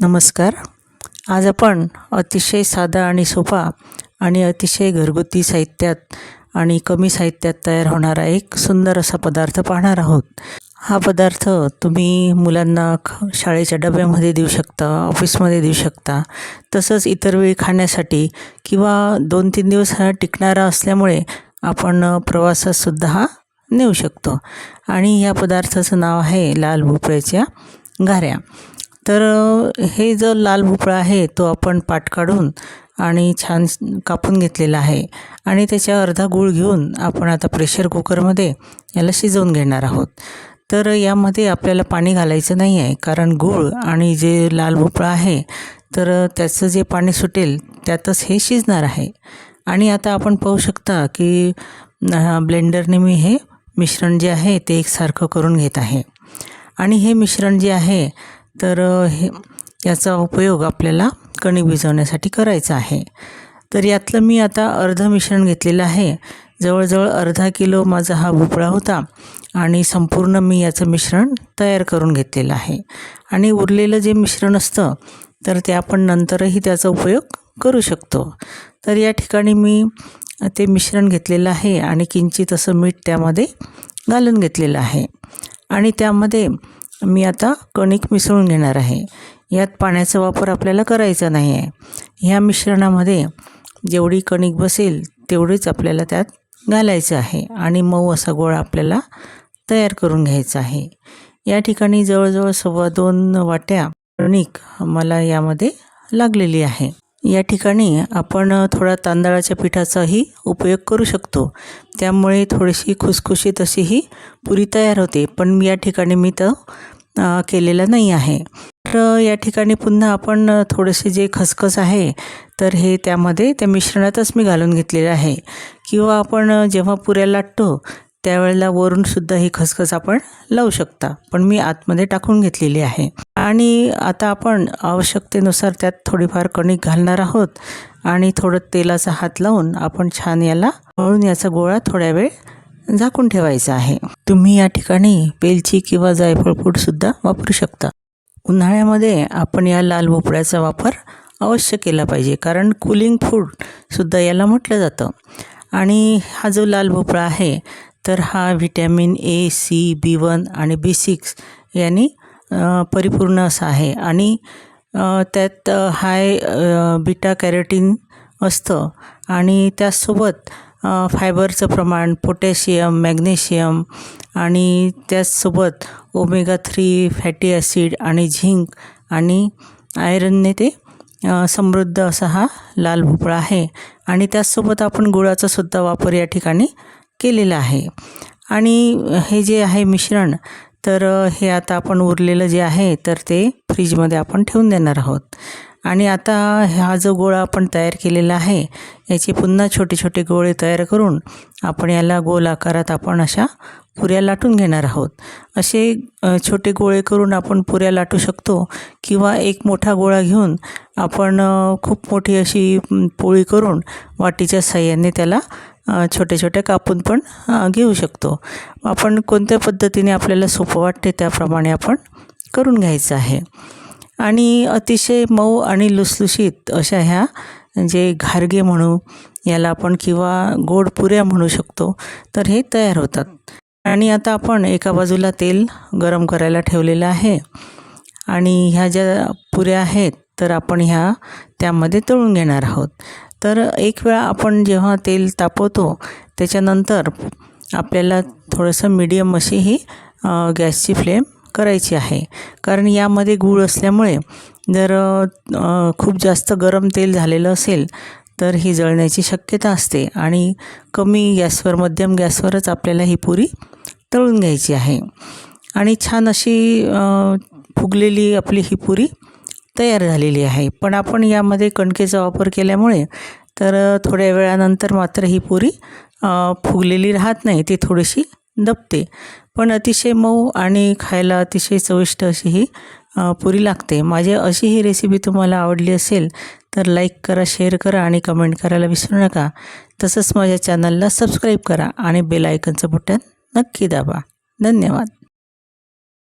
नमस्कार. आज आपण अतिशय साधा आणि सोपा आणि अतिशय घरगुती साहित्यात आणि कमी साहित्यात तयार होणारा एक सुंदर असा पदार्थ पाहणार आहोत. हा पदार्थ तुम्ही मुलांना ख शाळेच्या डब्यामध्ये देऊ शकता ऑफिसमध्ये देऊ शकता तसंच इतर वेळी खाण्यासाठी किंवा दोन तीन दिवस हा टिकणारा असल्यामुळे आपण प्रवासातसुद्धा हा नेऊ शकतो. आणि या पदार्थाचं नाव आहे लाल भोपळ्याच्या घाऱ्या तर हे जो लाल भोपळा आहे तो आपण पाट काढून आणि छान कापून घेतलेला आहे. आणि त्याच्या अर्धा गूळ घेऊन आपण आता प्रेशर कुकरमध्ये याला शिजवून घेणार आहोत. तर यामध्ये आपल्याला पाणी घालायचं नाही आहे कारण गूळ आणि जे लाल भोपळा आहे तर त्याचं जे पाणी सुटेल त्यातच हे शिजणार आहे. आणि आता आपण पाहू शकता की ब्लेंडरने मी हे मिश्रण जे आहे ते एकसारखं करून घेत आहे. आणि हे मिश्रण जे आहे तर हे याचा उपयोग आपल्याला कणिक भिजवण्यासाठी करायचा आहे. तर यातलं मी आता अर्धं मिश्रण घेतलेलं आहे. जवळजवळ अर्धा किलो माझा हा भोपळा होता आणि संपूर्ण मी याचं मिश्रण तयार करून घेतलेलं आहे. आणि उरलेलं जे मिश्रण असतं तर ते आपण नंतरही त्याचा उपयोग करू शकतो. तर या ठिकाणी मी ते मिश्रण घेतलेलं आहे आणि किंचित असं मीठ त्यामध्ये घालून घेतलेलं आहे. आणि त्यामध्ये मी आता कणिक मिसळून घेणार आहे. यात पाण्याचा वापर आपल्याला करायचा नाही आहे. ह्या मिश्रणामध्ये जेवढी कणिक बसेल तेवढीच आपल्याला त्यात घालायचं आहे आणि मऊ असा गोळा आपल्याला तयार करून घ्यायचा आहे. या ठिकाणी जवळजवळ सव्वा दोन वाट्या कणिक मला यामध्ये लागलेली आहे. या ठिकाणी आपण थोडा तांदळाच्या पिठाचाही उपयोग करू शकतो. त्यामुळे थोडीशी खुसखुशीत अशी ही पुरी तयार होते. पण या ठिकाणी मी तर केलेला केलेलं नाही आहे. तर या ठिकाणी पुन्हा आपण थोडेसे जे खसखस आहे तर हे त्यामध्ये त्या मिश्रणातच मी घालून घेतलेलं आहे. किंवा आपण जेव्हा पुऱ्या लाटतो त्यावेळेला वरूनसुद्धा ही खसखस आपण लावू शकता. पण मी आतमध्ये टाकून घेतलेली आहे. आणि आता आपण आवश्यकतेनुसार त्यात थोडीफार कणिक घालणार आहोत. आणि थोडं तेलाचा हात लावून आपण छान याला वळून याचा गोळा थोड्या वेळ झाकून ठेवायचा आहे. तुम्ही या ठिकाणी वेलची किंवा जायफळ पूडसुद्धा वापरू शकता. उन्हाळ्यामध्ये आपण या लाल भोपळ्याचा वापर अवश्य केला पाहिजे. कारण कुलिंग फूडसुद्धा याला म्हटलं जातं. आणि हा जो लाल भोपळा आहे तर हा vitamin A C B one आणि बी सिक्स यांनी परिपूर्ण असा आहे. आणि त्यात हाय बीटा कॅरोटीन असतं. आणि त्याचसोबत फायबरचं प्रमाण पोटॅशियम मॅग्नेशियम आणि त्याचसोबत ओमेगा थ्री फॅटी ॲसिड आणि झिंक आणि आयरनने ते समृद्ध असा हा लाल भोपळा आहे. आणि त्याचसोबत आपण गुळाचा सुद्धा वापर या ठिकाणी केलेलं आहे. आणि हे जे आहे मिश्रण तर हे आता आपण उरलेलं जे आहे तर ते फ्रीजमध्ये आपण ठेवून देणार आहोत. आणि आता हा जो गोळा आपण तयार केलेला आहे याचे पुन्हा छोटे छोटे गोळे तयार करून आपण याला गोल आकारात आपण अशा पुऱ्या लाटून घेणार आहोत. असे छोटे गोळे करून आपण पुऱ्या लाटू शकतो किंवा एक मोठा गोळा घेऊन आपण खूप मोठी अशी पोळी करून वाटीच्या साह्याने त्याला छोटे छोट्या छोट्या कापून पण घेऊ शकतो. आपण कोणत्या पद्धतीने आपल्याला सोपं वाटते त्याप्रमाणे आपण करून घ्यायचं आहे. आणि अतिशय मऊ आणि लुसलुशीत अशा ह्या जे घारगे म्हणू याला आपण किंवा गोड पुऱ्या म्हणू शकतो तर हे तयार होतात. आणि आता आपण एका बाजूला तेल गरम करायला ठेवलेलं आहे. आणि ह्या ज्या पुऱ्या आहेत तर आपण ह्या त्यामध्ये तळून घेणार आहोत. तर एक वेळा आपण जेव्हा तेल तापवतो त्याच्यानंतर आपल्याला थोडंसं मीडियम अशी ही गॅसची फ्लेम करायची आहे. कारण यामध्ये गूळ असल्यामुळे जर खूप जास्त गरम तेल झालेलं असेल तर ही जळण्याची शक्यता असते आणि कमी गॅसवर मध्यम गॅसवरच आपल्याला ही पुरी तळून घ्यायची आहे. आणि छान अशी फुगलेली आपली ही पुरी तयार झालेली आहे. पण आपण यामध्ये कणकेचा वापर केल्यामुळे तर थोड्या वेळानंतर मात्र ही पुरी फुगलेली राहत नाही ती थोडीशी दबते पण अतिशय मऊ आणि खायला अतिशय चविष्ट अशी ही पुरी लागते. माझी अशी ही रेसिपी तुम्हाला आवडली असेल तर लाईक करा शेअर करा आणि कमेंट करायला विसरू नका. तसंच माझ्या चॅनलला सबस्क्राईब करा आणि बेल आयकनचं बटन नक्की दाबा. धन्यवाद.